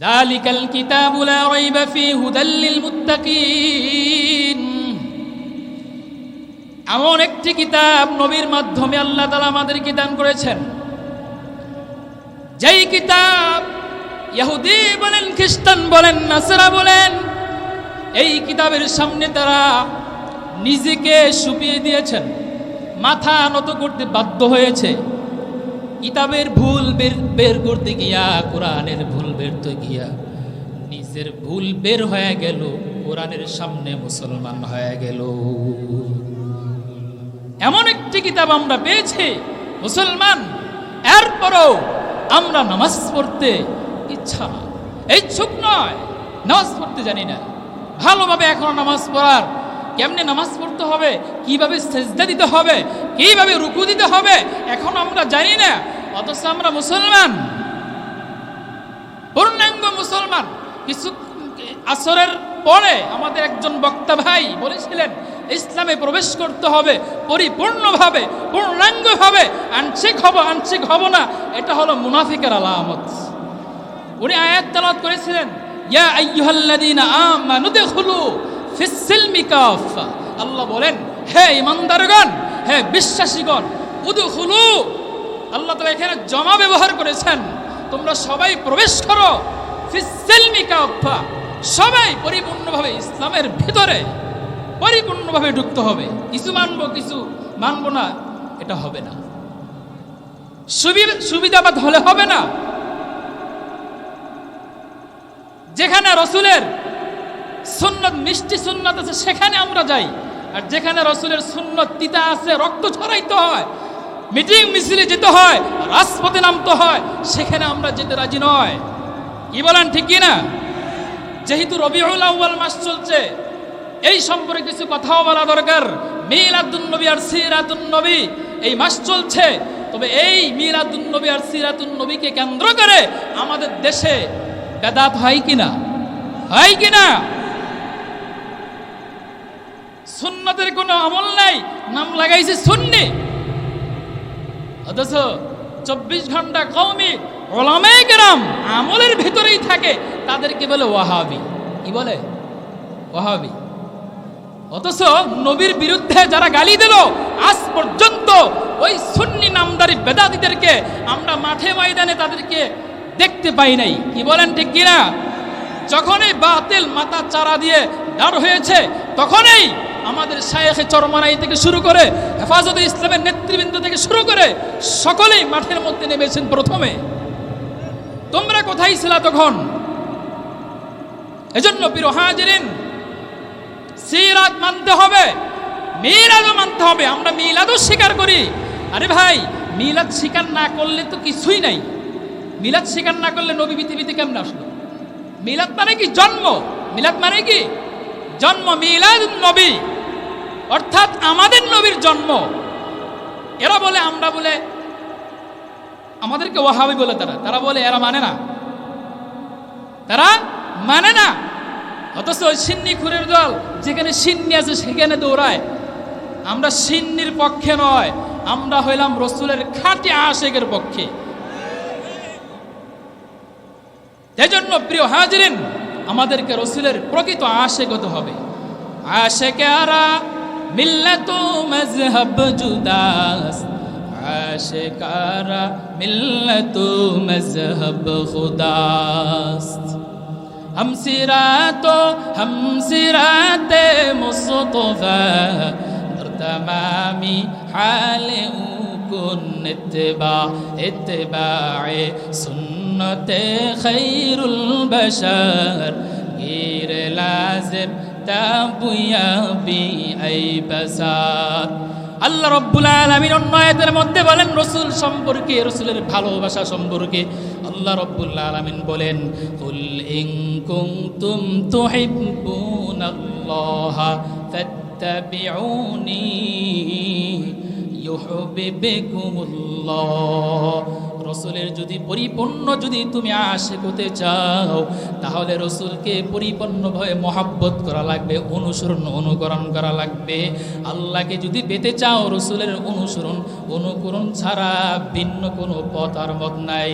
ذلك الكتاب لا ريب فيه هدى للمتقين এমন একটি কিতাব নবীর মাধ্যমে আল্লাহ তালা আমাদেরকে দান করেছেন যেই কিতাব ইহুদি বলেন খ্রিস্টান বলেন নাসরা বলেন এই কিতাবের সামনে তারা নিজেকে সুপিয়ে দিয়েছেন মাথা নত করতে বাধ্য হয়েছে কিতাবের ভুল বের করতে গিয়া, কোরআনের ভুল বেরতে গিয়া, নিজের ভুল বের হয়ে গেল, কোরআনের সামনে মুসলমান হয়ে গেল। এমন একটি কিতাব আমরা পেয়েছি, মুসলমান, এরপরও আমরা নামাজ পড়তে ইচ্ছা না। ইচ্ছুক নয়, নামাজ পড়তে জানি না। ভালোভাবে এখনও নামাজ পড়ার, কেমনে নামাজ পড়তে হবে, কীভাবে সেজদা দিতে হবে, কীভাবে রুকু দিতে হবে, এখন আমরা জানি না। অথচ আমরা মুসলমান। পূর্ণাঙ্গ মুসলমান। কিছু আসরের পরে আমাদের একজন বক্তা ভাই বলেছিলেন, ইসলামে প্রবেশ করতে হবে পরিপূর্ণভাবে, পূর্ণাঙ্গভাবে। আংশিক হব আংশিক হব না। এটা হলো মুনাফিকের আলামত। উনি আয়াত তালাত করেছিলেন, ইয়া আইয়ুহাল্লাযীনা আমানু দুখুলু ফিস সিলমি আল্লাহ বলেন, হে ইমানদারগণ, হে বিশ্বাসীগণ, উদখুলু আল্লাহ তাআলা এখানে জমা ব্যবহার করেছেন। তোমরা সবাই প্রবেশ করো। ফিস সিলমি সবাই পরিপূর্ণভাবে ইসলামের ভিতরে পরিপূর্ণভাবে ঢুকতে হবে। কিছু মানবো কিছু মানবো না, এটা হবে না। সুবি- সুবিধাবাদ হলে হবে না। যেখানে রসুলের সুন্নত, মিষ্টি সুন্নত আছে, সেখানে আমরা যাই। আর যেখানে রসুলের সুন্নত তিতা আছে, রক্ত ছড়াইতে হয় মিটিং মিছিলে যেতে হয়, রাজপথে নামতে হয়, সেখানে আমরা যেতে রাজি নয়। কি বলেন, ঠিক কি না যেহেতু রবিউল আউ্বাল মাস চলছে, এই সম্পর্কে কিছু কথাও বলা দরকার। মিলাদুন্নবী আর সিরাতুন নবী, এই মাস চলছে, তবে এই মিলাদুন্নবী আর সিরাতুন নবীকে কেন্দ্র করে আমাদের দেশে বেদাত হয় কিনা? হয় কিনা? সুন্নতের কোনো আমল নাই, নাম লাগাইছে সুন্নি। অথচ চব্বিশ ঘণ্টা কৌমি ওলামায়ে কেরাম আমলের ভিতরেই থাকে, তাদেরকে বলে ওয়াহাবি। কি বলে? ওয়াহাবি। অথচ নবীর বিরুদ্ধে যারা গালি দিল, আজ পর্যন্ত ওই সুন্নি নামদারি বেদাতিদেরকে আমরা মাঠে ময়দানে তাদেরকে দেখতে পাই নাই। কি বলেন ঠিক কিনা? যখনই বাতিল মাথা চারা দিয়ে দাঁড় হয়েছে, তখনই আমাদের শায়েখে চরমানাই থেকে শুরু করে হেফাজতে ইসলামের নেতৃবৃন্দ থেকে শুরু করে সকলেই মাঠের মধ্যে নেমেছেন প্রথমে। তোমরা কোথায় ছিলা তখন? এজন্য প্রিয় হাজিরিন, সিরাত মানতে হবে মিলাদও মানতে হবে। আমরা মিলাদও স্বীকার করি। আরে ভাই মিলাদ স্বীকার না করলে তো কিছুই নাই। মিলাদ স্বীকার না করলে নবী পৃথিবীতে কেমন আসলো? মিলাদ মানে কি? জন্ম। মিলাদ মানে কি? জন্ম মিলাদ নবী। অর্থাৎ আমাদের নবীর জন্ম। এরা বলে, আমরা বলে, আমাদেরকে ওয়াহাবি বলে তারা। তারা বলে, এরা মানে না। তারা মানে না। অথচ ওই সিন্নি খুরের দল, যেখানে সিন্নি আছে, সেখানে দৌড়ায়। আমরা সিন্নির পক্ষে নয়, আমরা হইলাম রসুলের খাঁটি আশেকের পক্ষে। এই জন্য প্রিয় হাজরিন, আমাদেরকে রসুলের প্রকৃত আশেক হতে হবে। আশেকারা ملتو مذهب جداس عاشقارا ملتو مذهب خداس. ہم سراتو ہم سرات مصطفى در تمامی حال اوکن اتباع اتباع سنت خیر البشر. غیر لازم বুয়া বি বাসার আল্লাহ রব্বুল আলমীর অন্য আয়াতের মধ্যে বলেন, রসুল সম্পর্কে, রসুলের ভালোবাসা সম্পর্কে আল্লাহ রব্বুল আলমিন বলেন, কুল ইং কুম তুম তুহিব্বুন আল্লাহ ফাত্তাবিউনি ইউহিব্বুকুম আল্লাহ রসুলের যদি পরিপূর্ণ যদি তুমি আশেক হতে চাও, তাহলে রসুলকে পরিপূর্ণভাবে মহাব্বত করা লাগবে, অনুসরণ, অনুকরণ করা লাগবে। আল্লাহকে যদি পেতে চাও রসুলের অনুসরণ, অনুকরণ ছাড়া ভিন্ন কোনো পথ আর মত নাই।